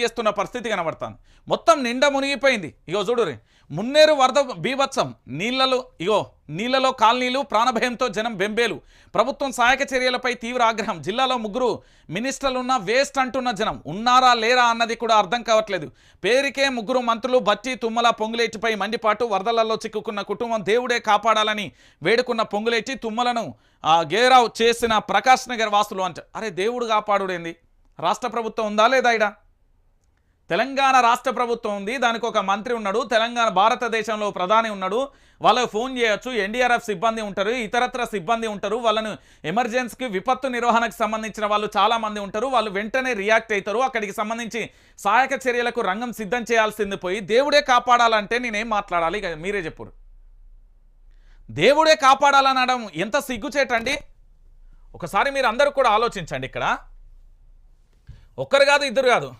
చేస్తున్న పరిస్థితి కనబడుతుంది. మొత్తం నిండా మునిగిపోయింది. ఇగో చూడురి మున్నేరు వరద బీభత్సం నీళ్ళలో ఇగో నీళ్ళలో కాలనీలు ప్రాణభయంతో జనం బెంబేలు. ప్రభుత్వం సహాయక చర్యలపై తీవ్ర ఆగ్రహం. జిల్లాలో ముగ్గురు మినిస్టర్లున్న వేస్ట్ అంటున్న జనం. ఉన్నారా లేరా అన్నది కూడా అర్థం కావట్లేదు. పేరుకే ముగ్గురు మంత్రులు బట్టి తుమ్మల పొంగులేటిపై మండిపాటు వరదలలో చిక్కుకున్న కుటుంబం దేవుడే కాపాడాలని వేడుకున్న పొంగులేటి తుమ్మలను ఆ, గేరావ్ చేసిన ప్రకాష్ నగర్ వాసులు అంట. అరే దేవుడు కాపాడుడేంది? రాష్ట్ర ప్రభుత్వం ఉందా లేదా ఇడా? తెలంగాణ రాష్ట్ర ప్రభుత్వం ఉంది దానికి ఒక మంత్రి ఉన్నాడు తెలంగాణ భారతదేశంలో ప్రధాని ఉన్నాడు వాళ్ళకు ఫోన్ చేయొచ్చు ఎన్డీఆర్ఎఫ్ సిబ్బంది ఉంటారు ఇతరత్ర సిబ్బంది ఉంటారు వాళ్ళను ఎమర్జెన్సీకి విపత్తు నిర్వహణకు సంబంధించిన వాళ్ళు చాలామంది ఉంటారు వాళ్ళు వెంటనే రియాక్ట్ అవుతారు అక్కడికి సంబంధించి సహాయక చర్యలకు రంగం సిద్ధం చేయాల్సింది పోయి దేవుడే కాపాడాలంటే నేనేం మాట్లాడాలి ఇక మీరే చెప్పురు. దేవుడే కాపాడాలనడం ఎంత సిగ్గుచేటండి? ఒకసారి మీరు అందరూ కూడా ఆలోచించండి ఇక్కడ. ఒక్కరు కాదు ఇద్దరు కాదు.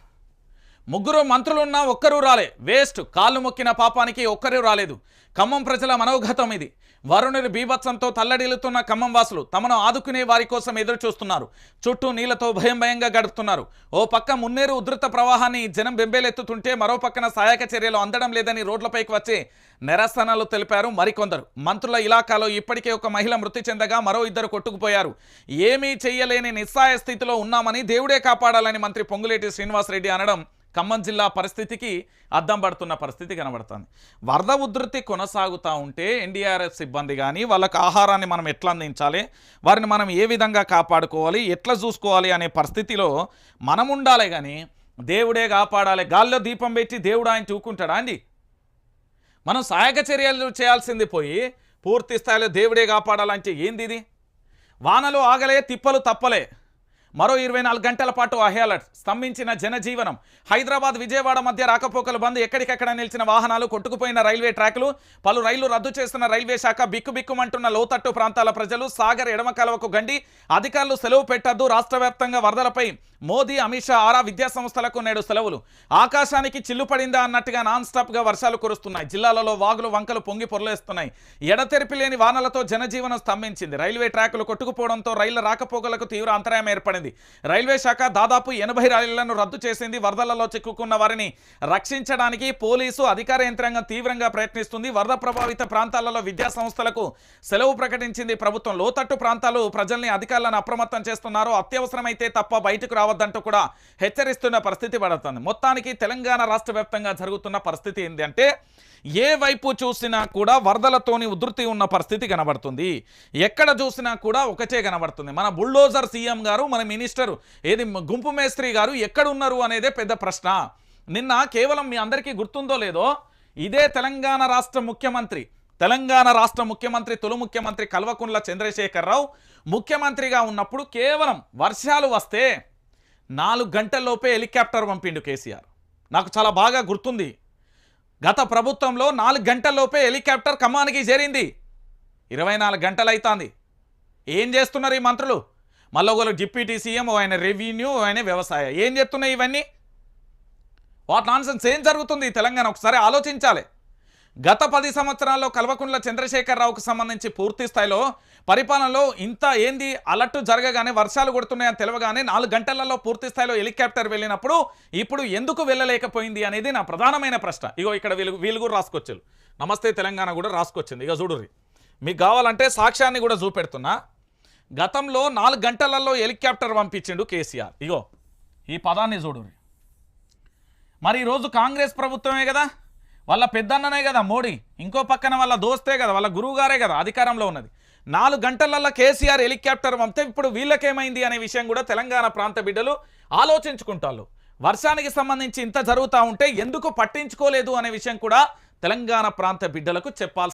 ముగ్గురు మంత్రులున్నా ఒక్కరూ రాలే. వేస్ట్. కాళ్ళు మొక్కిన పాపానికి ఒక్కరూ రాలేదు. ఖమ్మం ప్రజల మనోఘతం ఇది. వరుణుని బీభత్సంతో తల్లడిల్లుతున్న ఖమ్మం వాసులు తమను ఆదుకునే వారి కోసం ఎదురు చూస్తున్నారు చుట్టూ నీళ్ళతో భయం భయంగా గడుపుతున్నారు. ఓ పక్క మున్నేరు ఉధృత ప్రవాహాన్ని జనం బెంబేలెత్తుతుంటే మరో పక్కన సహాయక చర్యలు అందడం లేదని రోడ్లపైకి వచ్చి నిరసనలు తెలిపారు మరికొందరు. మంత్రుల ఇలాకాలో ఇప్పటికే ఒక మహిళ మృతి చెందగా మరో ఇద్దరు కొట్టుకుపోయారు. ఏమీ చెయ్యలేని నిస్సాయ స్థితిలో ఉన్నామని దేవుడే కాపాడాలని మంత్రి పొంగులేటి శ్రీనివాసరెడ్డి అనడం ఖమ్మం జిల్లా పరిస్థితికి అద్దం పడుతున్న పరిస్థితి కనబడుతుంది. వరద ఉధృతి కొనసాగుతూ ఉంటే ఎన్డీఆర్ఎఫ్ సిబ్బంది కానీ వాళ్ళకి ఆహారాన్ని మనం ఎట్లా అందించాలి వారిని మనం ఏ విధంగా కాపాడుకోవాలి ఎట్లా చూసుకోవాలి అనే పరిస్థితిలో మనం ఉండాలి కానీ దేవుడే కాపాడాలి. గాల్లో దీపం పెట్టి దేవుడు ఆయన చూకుంటాడా అండి? మనం సహాయక చర్యలు చేయాల్సింది పోయి పూర్తి స్థాయిలో దేవుడే కాపాడాలంటే ఏంది ఇది? వానలు ఆగలే తిప్పలు తప్పలే. మరో ఇరవై నాలుగు గంటల పాటు హై స్తంభించిన జనజీవనం. హైదరాబాద్ విజయవాడ మధ్య రాకపోకలు బంద్. ఎక్కడికెక్కడ నిలిచిన వాహనాలు కొట్టుకుపోయిన రైల్వే ట్రాక్లు. పలు రైళ్ళు రద్దు చేస్తున్న రైల్వే శాఖ బిక్కుబిక్కుమంటున్న లోతట్టు ప్రాంతాల ప్రజలు సాగర్ ఎడమ కలవకు గండి. అధికారులు సెలవు పెట్టద్దు. రాష్ట్ర వ్యాప్తంగా వరదలపై మోదీ అమిత్ షా ఆరా విద్యా సంస్థలకు నేడు సెలవులు. ఆకాశానికి చిల్లు పడిందా అన్నట్టుగా నాన్ స్టాప్గా వర్షాలు కురుస్తున్నాయి. జిల్లాలలో వాగులు వంకలు పొంగి పొరలేస్తున్నాయి. ఎడతెరిపి లేని వానలతో జనజీవనం స్తంభించింది. రైల్వే ట్రాకులు కొట్టుకుపోవడంతో రైళ్ళ రాకపోకలకు తీవ్ర అంతరాయం ఏర్పడింది. రైల్వే శాఖ దాదాపు ఎనభై రైళ్ళను రద్దు చేసింది. వరదలలో చిక్కుకున్న వారిని రక్షించడానికి పోలీసు అధికార యంత్రాంగం తీవ్రంగా ప్రయత్నిస్తుంది. వరద ప్రభావిత ప్రాంతాలలో విద్యా సంస్థలకు సెలవు ప్రకటించింది ప్రభుత్వం. లోతట్టు ప్రాంతాలు ప్రజల్ని అధికారులను అప్రమత్తం చేస్తున్నారు. అత్యవసరమైతే తప్ప బయటకు రావద్దంటూ కూడా హెచ్చరిస్తున్న పరిస్థితి పడుతుంది. మొత్తానికి తెలంగాణ రాష్ట్ర వ్యాప్తంగా జరుగుతున్న పరిస్థితి ఏంటంటే ఏ వైపు చూసినా కూడా వరదలతోని ఉధృతి ఉన్న పరిస్థితి కనబడుతుంది. ఎక్కడ చూసినా కూడా ఒకటే కనబడుతుంది. మన బుల్డోజర్ సీఎం గారు మనం మినిస్టర్. ఏది గుంపు మేస్త్రి గారు ఎక్కడున్నారు అనేదే పెద్ద ప్రశ్న. నిన్న కేవలం మీ అందరికీ గుర్తుందో లేదో ఇదే తెలంగాణ రాష్ట్ర ముఖ్యమంత్రి తెలంగాణ రాష్ట్ర ముఖ్యమంత్రి తొలి ముఖ్యమంత్రి కల్వకుంట్ల చంద్రశేఖరరావు ముఖ్యమంత్రిగా ఉన్నప్పుడు కేవలం వర్షాలు వస్తే నాలుగు గంటల్లోపే హెలికాప్టర్ పంపిండు కేసీఆర్. నాకు చాలా బాగా గుర్తుంది. గత ప్రభుత్వంలో నాలుగు గంటల్లోపే హెలికాప్టర్ ఖమ్మానికి చేరింది. ఇరవై నాలుగు గంటలు అవుతుంది ఏం చేస్తున్నారు ఈ మంత్రులు? మళ్ళీ ఒకరు డిప్యూటీ సీఎం ఆయన రెవెన్యూ ఆయన వ్యవసాయ. ఏం చేస్తున్నాయి ఇవన్నీ? What nonsense? ఏం జరుగుతుంది తెలంగాణ? ఒకసారి ఆలోచించాలి. గత పది సంవత్సరాల్లో కల్వకుంట్ల చంద్రశేఖరరావుకు సంబంధించి పూర్తి స్థాయిలో పరిపాలనలో ఇంత ఏంది అలర్టు జరగగానే వర్షాలు కొడుతున్నాయని తెలవగానే నాలుగు గంటలలో పూర్తి స్థాయిలో హెలికాప్టర్ వెళ్ళినప్పుడు ఇప్పుడు ఎందుకు వెళ్ళలేకపోయింది అనేది నా ప్రధానమైన ప్రశ్న. ఇగో ఇక్కడ వీళ్ళు వీళ్ళు కూడా రాసుకొచ్చారు. నమస్తే తెలంగాణ కూడా రాసుకొచ్చింది. ఇక చూడుర్రి. మీకు కావాలంటే సాక్ష్యాన్ని కూడా చూపెడుతున్నా. గతంలో నాలుగు గంటలలో హెలికాప్టర్ పంపించిండు కేసీఆర్. ఇగో ఈ పదాన్ని చూడు మరి ఈరోజు కాంగ్రెస్ ప్రభుత్వమే కదా? వాళ్ళ పెద్దన్ననే కదా మోడీ. ఇంకో పక్కన వాళ్ళ దోస్తే కదా వాళ్ళ గురువు గారే కదా అధికారంలో ఉన్నది. నాలుగు గంటలల్లో కేసీఆర్ హెలికాప్టర్ పంపితే ఇప్పుడు వీళ్ళకేమైంది అనే విషయం కూడా తెలంగాణ ప్రాంత బిడ్డలు ఆలోచించుకుంటారు వర్షానికి సంబంధించి ఇంత జరుగుతూ ఉంటే ఎందుకు పట్టించుకోలేదు అనే విషయం కూడా తెలంగాణ ప్రాంత బిడ్డలకు చెప్పాల్సి